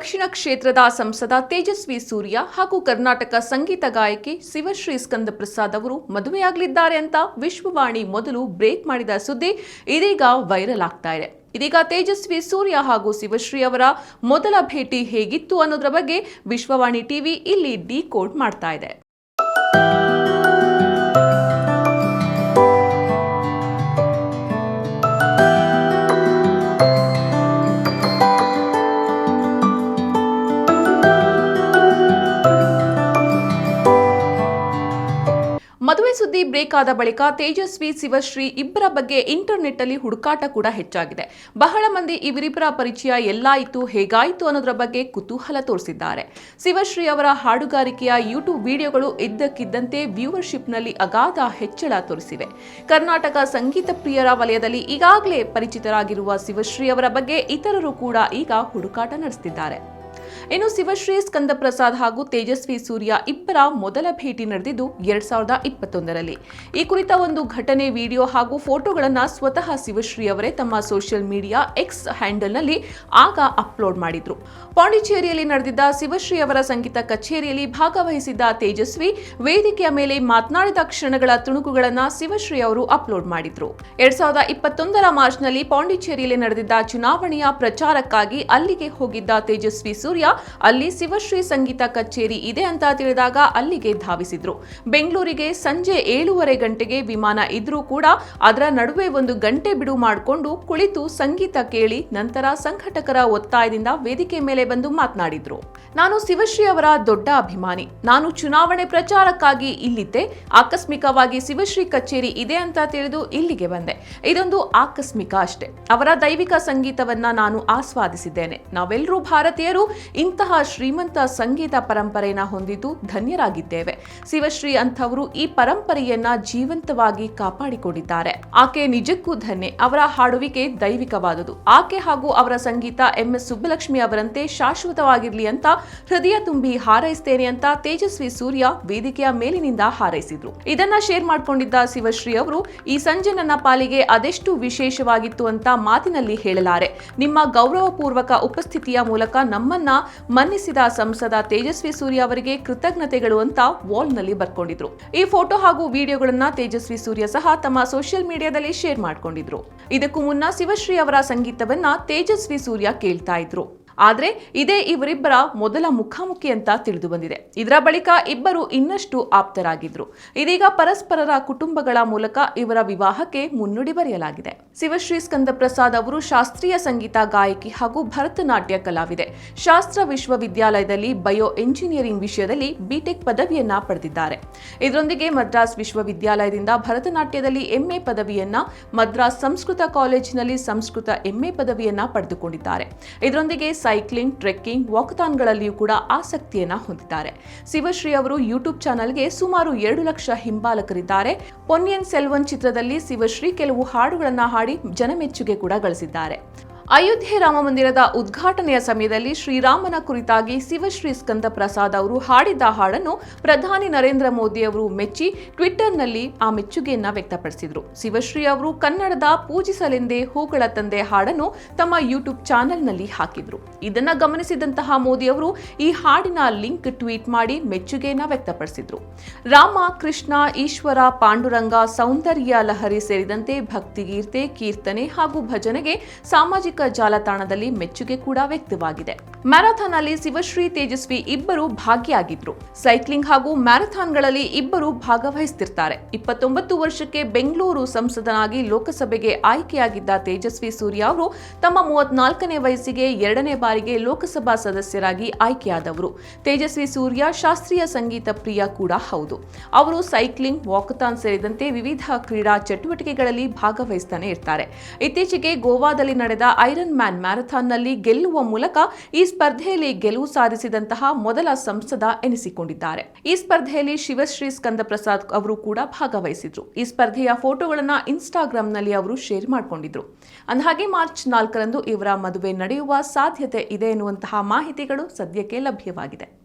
ದಕ್ಷಿಣ ಕ್ಷೇತ್ರದ ಸಂಸದ ತೇಜಸ್ವಿ ಸೂರ್ಯ ಹಾಗೂ ಕರ್ನಾಟಕ ಸಂಗೀತ ಗಾಯಕಿ ಶಿವಶ್ರೀ ಸ್ಕಂದ ಪ್ರಸಾದ್ ಅವರು ಮದುವೆಯಾಗಲಿದ್ದಾರೆ ಅಂತ ವಿಶ್ವವಾಣಿ ಮೊದಲು ಬ್ರೇಕ್ ಮಾಡಿದ ಸುದ್ದಿ ಇದೀಗ ವೈರಲ್ ಆಗ್ತಾ ಇದೆ. ಇದೀಗ ತೇಜಸ್ವಿ ಸೂರ್ಯ ಹಾಗೂ ಶಿವಶ್ರೀ ಅವರ ಮೊದಲ ಭೇಟಿ ಹೇಗಿತ್ತು ಅನ್ನೋದ್ರ ಬಗ್ಗೆ ವಿಶ್ವವಾಣಿ ಟಿವಿ ಇಲ್ಲಿ ಡಿಕೋಡ್ ಮಾಡ್ತಾ ಇದೆ. ಸುದ್ದಿ ಬ್ರೇಕ್ ಆದ ಬಳಿಕ ತೇಜಸ್ವಿ, ಶಿವಶ್ರೀ ಇಬ್ಬರ ಬಗ್ಗೆ ಇಂಟರ್ನೆಟ್ ಅಲ್ಲಿ ಹುಡುಕಾಟ ಕೂಡ ಹೆಚ್ಚಾಗಿದೆ. ಬಹಳ ಮಂದಿ ಇವರಿಬ್ಬರ ಪರಿಚಯ ಎಲ್ಲಾಯಿತು ಹೇಗಾಯಿತು ಅನ್ನೋದ್ರ ಬಗ್ಗೆ ಕುತೂಹಲ ತೋರಿಸಿದ್ದಾರೆ. ಶಿವಶ್ರೀ ಅವರ ಹಾಡುಗಾರಿಕೆಯ ಯೂಟ್ಯೂಬ್ ವಿಡಿಯೋಗಳು ಇದ್ದಕ್ಕಿದ್ದಂತೆ ವ್ಯೂವರ್ಶಿಪ್ನಲ್ಲಿ ಅಗಾಧ ಹೆಚ್ಚಳ ತೋರಿಸಿವೆ. ಕರ್ನಾಟಕ ಸಂಗೀತ ಪ್ರಿಯರ ವಲಯದಲ್ಲಿ ಈಗಾಗಲೇ ಪರಿಚಿತರಾಗಿರುವ ಶಿವಶ್ರೀ ಅವರ ಬಗ್ಗೆ ಇತರರು ಕೂಡ ಈಗ ಹುಡುಕಾಟ ನಡೆಸುತ್ತಿದ್ದಾರೆ ಇನ್ನು ಶಿವಶ್ರೀ ಸ್ಕಂದ ಪ್ರಸಾದ್ ಹಾಗೂ ತೇಜಸ್ವಿ ಸೂರ್ಯ ಇಬ್ಬರ ಮೊದಲ ಭೇಟಿ ನಡೆದಿದ್ದು ಎರಡ್ ಸಾವಿರದ ಇಪ್ಪತ್ತೊಂದರಲ್ಲಿ. ಈ ಕುರಿತ ಒಂದು ಘಟನೆ, ವಿಡಿಯೋ ಹಾಗೂ ಫೋಟೋಗಳನ್ನು ಸ್ವತಃ ಶಿವಶ್ರೀ ಅವರೇ ತಮ್ಮ ಸೋಷಿಯಲ್ ಮೀಡಿಯಾ ಎಕ್ಸ್ ಹ್ಯಾಂಡಲ್ನಲ್ಲಿ ಆಗ ಅಪ್ಲೋಡ್ ಮಾಡಿದ್ರು. ಪಾಂಡಿಚೇರಿಯಲ್ಲಿ ನಡೆದಿದ್ದ ಶಿವಶ್ರೀ ಅವರ ಸಂಗೀತ ಕಚೇರಿಯಲ್ಲಿ ಭಾಗವಹಿಸಿದ್ದ ತೇಜಸ್ವಿ, ವೇದಿಕೆಯ ಮೇಲೆ ಮಾತನಾಡಿದ ಕ್ಷಣಗಳ ತುಣುಕುಗಳನ್ನು ಶಿವಶ್ರೀ ಅವರು ಅಪ್ಲೋಡ್ ಮಾಡಿದ್ರು. ಎರಡ್ ಸಾವಿರದ ಇಪ್ಪತ್ತೊಂದರ ಮಾರ್ಚ್ನಲ್ಲಿ ಪಾಂಡಿಚೇರಿಯಲ್ಲಿ ನಡೆದಿದ್ದ ಚುನಾವಣೆಯ ಪ್ರಚಾರಕ್ಕಾಗಿ ಅಲ್ಲಿಗೆ ಹೋಗಿದ್ದ ತೇಜಸ್ವಿ ಸೂರ್ಯ ಅಲ್ಲಿ ಶಿವಶ್ರೀ ಸಂಗೀತ ಕಚೇರಿ ಇದೆ ಅಂತ ತಿಳಿದಾಗ ಅಲ್ಲಿಗೆ ಧಾವಿಸಿದ್ರು. ಬೆಂಗಳೂರಿಗೆ ಸಂಜೆ ಏಳೂವರೆ ಗಂಟೆಗೆ ವಿಮಾನ ಇದ್ರೂ ಕೂಡ ಅದರ ನಡುವೆ ಒಂದು ಗಂಟೆ ಬಿಡು ಮಾಡಿಕೊಂಡು ಕುಳಿತು ಸಂಗೀತ ಕೇಳಿ ನಂತರ ಸಂಘಟಕರ ಒತ್ತಾಯದಿಂದ ವೇದಿಕೆ ಮೇಲೆ ಬಂದು ಮಾತನಾಡಿದ್ರು. ನಾನು ಶಿವಶ್ರೀ ಅವರ ದೊಡ್ಡ ಅಭಿಮಾನಿ. ನಾನು ಚುನಾವಣೆ ಪ್ರಚಾರಕ್ಕಾಗಿ ಇಲ್ಲಿದ್ದೆ. ಆಕಸ್ಮಿಕವಾಗಿ ಶಿವಶ್ರೀ ಕಚೇರಿ ಇದೆ ಅಂತ ತಿಳಿದು ಇಲ್ಲಿಗೆ ಬಂದೆ. ಇದೊಂದು ಆಕಸ್ಮಿಕ ಅಷ್ಟೇ. ಅವರ ದೈವಿಕ ಸಂಗೀತವನ್ನ ನಾನು ಆಸ್ವಾದಿಸಿದ್ದೇನೆ. ನಾವೆಲ್ಲರೂ ಭಾರತೀಯರು ಇಂತಹ ಶ್ರೀಮಂತ ಸಂಗೀತ ಪರಂಪರೆಯನ್ನ ಹೊಂದಿದ್ದು ಧನ್ಯರಾಗಿದ್ದೇವೆ. ಶಿವಶ್ರೀ ಅಂಥವರು ಈ ಪರಂಪರೆಯನ್ನ ಜೀವಂತವಾಗಿ ಕಾಪಾಡಿಕೊಂಡಿದ್ದಾರೆ. ಆಕೆ ನಿಜಕ್ಕೂ ಧನ್ಯ. ಅವರ ಹಾಡುವಿಕೆ ದೈವಿಕವಾದುದು. ಆಕೆ ಹಾಗೂ ಅವರ ಸಂಗೀತ ಎಂ. ಎಸ್. ಸುಬ್ಬಲಕ್ಷ್ಮಿ ಅವರಂತೆ ಶಾಶ್ವತವಾಗಿರ್ಲಿ ಅಂತ ಹೃದಯ ತುಂಬಿ ಹಾರೈಸ್ತೇನೆ ಅಂತ ತೇಜಸ್ವಿ ಸೂರ್ಯ ವೇದಿಕೆಯ ಮೇಲಿನಿಂದ ಹಾರೈಸಿದ್ರು. ಇದನ್ನ ಶೇರ್ ಮಾಡ್ಕೊಂಡಿದ್ದ ಶಿವಶ್ರೀ ಅವರು, ಈ ಸಂಜೆ ನನ್ನ ಪಾಲಿಗೆ ಅದೆಷ್ಟು ವಿಶೇಷವಾಗಿತ್ತು ಅಂತ ಮಾತಿನಲ್ಲಿ ಹೇಳಲಾರೆ. ನಿಮ್ಮ ಗೌರವಪೂರ್ವಕ ಉಪಸ್ಥಿತಿಯ ಮೂಲಕ ನಮ್ಮನ್ನ ಮನ್ನಿಸಿದ ಸಂಸದ ತೇಜಸ್ವಿ ಸೂರ್ಯ ಅವರಿಗೆ ಕೃತಜ್ಞತೆಗಳು ಅಂತ ವಾಲ್ನಲ್ಲಿ ಬರ್ಕೊಂಡಿದ್ರು. ಈ ಫೋಟೋ ಹಾಗೂ ವಿಡಿಯೋಗಳನ್ನ ತೇಜಸ್ವಿ ಸೂರ್ಯ ಸಹ ತಮ್ಮ ಸೋಷಿಯಲ್ ಮೀಡಿಯಾದಲ್ಲಿ ಶೇರ್ ಮಾಡಿಕೊಂಡಿದ್ರು. ಇದಕ್ಕೂ ಮುನ್ನ ಶಿವಶ್ರೀ ಅವರ ಸಂಗೀತವನ್ನ ತೇಜಸ್ವಿ ಸೂರ್ಯ ಕೇಳ್ತಾ ಇದ್ರು. ಆದ್ರೆ ಇದೇ ಇವರಿಬ್ಬರ ಮೊದಲ ಮುಖಾಮುಖಿ ಅಂತ ತಿಳಿದು ಬಂದಿದೆ. ಇದರ ಬಳಿಕ ಇಬ್ಬರು ಇನ್ನಷ್ಟು ಆಪ್ತರಾಗಿದ್ರು. ಇದೀಗ ಪರಸ್ಪರರ ಕುಟುಂಬಗಳ ಮೂಲಕ ಇವರ ವಿವಾಹಕ್ಕೆ ಮುನ್ನುಡಿ ಬರೆಯಲಾಗಿದೆ. ಶಿವಶ್ರೀ ಸ್ಕಂದ ಪ್ರಸಾದ್ ಅವರು ಶಾಸ್ತ್ರೀಯ ಸಂಗೀತ ಗಾಯಕಿ ಹಾಗೂ ಭರತನಾಟ್ಯ ಕಲಾವಿದೆ. ಶಾಸ್ತ್ರ ವಿಶ್ವವಿದ್ಯಾಲಯದಲ್ಲಿ ಬಯೋ ಎಂಜಿನಿಯರಿಂಗ್ ವಿಷಯದಲ್ಲಿ ಬಿಟೆಕ್ ಪದವಿಯನ್ನ ಪಡೆದಿದ್ದಾರೆ. ಇದರೊಂದಿಗೆ ಮದ್ರಾಸ್ ವಿಶ್ವವಿದ್ಯಾಲಯದಿಂದ ಭರತನಾಟ್ಯದಲ್ಲಿ ಎಂಎ ಪದವಿಯನ್ನ, ಮದ್ರಾಸ್ ಸಂಸ್ಕೃತ ಕಾಲೇಜಿನಲ್ಲಿ ಸಂಸ್ಕೃತ ಎಂಎ ಪದವಿಯನ್ನ ಪಡೆದುಕೊಂಡಿದ್ದಾರೆ. ಇದರೊಂದಿಗೆ ಸೈಕ್ಲಿಂಗ್, ಟ್ರೆಕ್ಕಿಂಗ್, ವಾಕಥಾನ್ಗಳಲ್ಲಿಯೂ ಕೂಡ ಆಸಕ್ತಿಯನ್ನ ಹೊಂದಿದ್ದಾರೆ. ಶಿವಶ್ರೀ ಅವರು ಯೂಟ್ಯೂಬ್ ಚಾನೆಲ್ಗೆ ಸುಮಾರು ಎರಡು ಲಕ್ಷ ಹಿಂಬಾಲಕರಿದ್ದಾರೆ. ಪೊನ್ನಿಯನ್ ಸೆಲ್ವನ್ ಚಿತ್ರದಲ್ಲಿ ಶಿವಶ್ರೀ ಕೆಲವು ಹಾಡುಗಳನ್ನು ಹಾಡಿ ಜನಮೆಚ್ಚುಗೆ ಕೂಡ ಗಳಿಸಿದ್ದಾರೆ. ಅಯೋಧ್ಯೆ ರಾಮ ಮಂದಿರದ ಉದ್ಘಾಟನೆಯ ಸಮಯದಲ್ಲಿ ಶ್ರೀರಾಮನ ಕುರಿತಾಗಿ ಶಿವಶ್ರೀ ಸ್ಕಂದ ಪ್ರಸಾದ್ ಅವರು ಹಾಡಿದ್ದ ಹಾಡನ್ನು ಪ್ರಧಾನಿ ನರೇಂದ್ರ ಮೋದಿ ಅವರು ಮೆಚ್ಚಿ ಟ್ವಿಟ್ಟರ್ನಲ್ಲಿ ಆ ಮೆಚ್ಚುಗೆಯನ್ನ ವ್ಯಕ್ತಪಡಿಸಿದರು. ಶಿವಶ್ರೀ ಅವರು ಕನ್ನಡದ ಪೂಜಿಸಲೆಂದೇ ಹೂಗಳ ತಂದೆ ಹಾಡನ್ನು ತಮ್ಮ ಯೂಟ್ಯೂಬ್ ಚಾನೆಲ್ನಲ್ಲಿ ಹಾಕಿದ್ರು. ಇದನ್ನ ಗಮನಿಸಿದಂತಹ ಮೋದಿ ಅವರು ಈ ಹಾಡಿನ ಲಿಂಕ್ ಟ್ವೀಟ್ ಮಾಡಿ ಮೆಚ್ಚುಗೆಯನ್ನ ವ್ಯಕ್ತಪಡಿಸಿದ್ರು. ರಾಮ, ಕೃಷ್ಣ, ಈಶ್ವರ, ಪಾಂಡುರಂಗ, ಸೌಂದರ್ಯ ಲಹರಿ ಸೇರಿದಂತೆ ಭಕ್ತಿಗೀರ್ತೆ ಕೀರ್ತನೆ ಹಾಗೂ ಭಜನೆಗೆ ಸಾಮಾಜಿಕ ಜಾಲತಾಣದಲ್ಲಿ ಮೆಚ್ಚುಗೆ ಕೂಡ ವ್ಯಕ್ತವಾಗಿದೆ. ಮ್ಯಾರಥಾನ್ ಅಲ್ಲಿ ಶಿವಶ್ರೀ ತೇಜಸ್ವಿ ಇಬ್ಬರು ಭಾಗಿಯಾಗಿದ್ರು. ಸೈಕ್ಲಿಂಗ್ ಹಾಗೂ ಮ್ಯಾರಥಾನ್ಗಳಲ್ಲಿ ಇಬ್ಬರು ಭಾಗವಹಿಸ್ತಿರ್ತಾರೆ. ಇಪ್ಪತ್ತೊಂಬತ್ತು ವರ್ಷಕ್ಕೆ ಬೆಂಗಳೂರು ಸಂಸದನಾಗಿ ಲೋಕಸಭೆಗೆ ಆಯ್ಕೆಯಾಗಿದ್ದ ತೇಜಸ್ವಿ ಸೂರ್ಯ ಅವರು ತಮ್ಮ ಮೂವತ್ನಾಲ್ಕನೇ ವಯಸ್ಸಿಗೆ ಎರಡನೇ ಬಾರಿಗೆ ಲೋಕಸಭಾ ಸದಸ್ಯರಾಗಿ ಆಯ್ಕೆಯಾದವರು. ತೇಜಸ್ವಿ ಸೂರ್ಯ ಶಾಸ್ತ್ರೀಯ ಸಂಗೀತ ಪ್ರಿಯ ಕೂಡ ಹೌದು. ಅವರು ಸೈಕ್ಲಿಂಗ್, ವಾಕಥಾನ್ ಸೇರಿದಂತೆ ವಿವಿಧ ಕ್ರೀಡಾ ಚಟುವಟಿಕೆಗಳಲ್ಲಿ ಭಾಗವಹಿಸ್ತಾನೆ ಇರ್ತಾರೆ. ಇತ್ತೀಚೆಗೆ ಗೋವಾದಲ್ಲಿ ನಡೆದ ಐರನ್ ಮ್ಯಾನ್ ಮ್ಯಾರಥಾನ್ನಲ್ಲಿ ಗೆಲ್ಲುವ ಮೂಲಕ ಈ ಸ್ಪರ್ಧೆಯಲ್ಲಿ ಗೆಲುವು ಸಾಧಿಸಿದಂತಹ ಮೊದಲ ಸಂಸದ ಎನಿಸಿಕೊಂಡಿದ್ದಾರೆ. ಈ ಸ್ಪರ್ಧೆಯಲ್ಲಿ ಶಿವಶ್ರೀ ಸ್ಕಂದ ಪ್ರಸಾದ್ ಅವರು ಕೂಡ ಭಾಗವಹಿಸಿದ್ರು. ಈ ಸ್ಪರ್ಧೆಯ ಫೋಟೋಗಳನ್ನ ಇನ್ಸ್ಟಾಗ್ರಾಂನಲ್ಲಿ ಅವರು ಶೇರ್ ಮಾಡಿಕೊಂಡಿದ್ರು. ಅಂದಹಾಗೆ ಮಾರ್ಚ್ ನಾಲ್ಕರಂದು ಇವರ ಮದುವೆ ನಡೆಯುವ ಸಾಧ್ಯತೆ ಇದೆ ಎನ್ನುವಂತಹ ಮಾಹಿತಿಗಳು ಸದ್ಯಕ್ಕೆ ಲಭ್ಯವಾಗಿದೆ.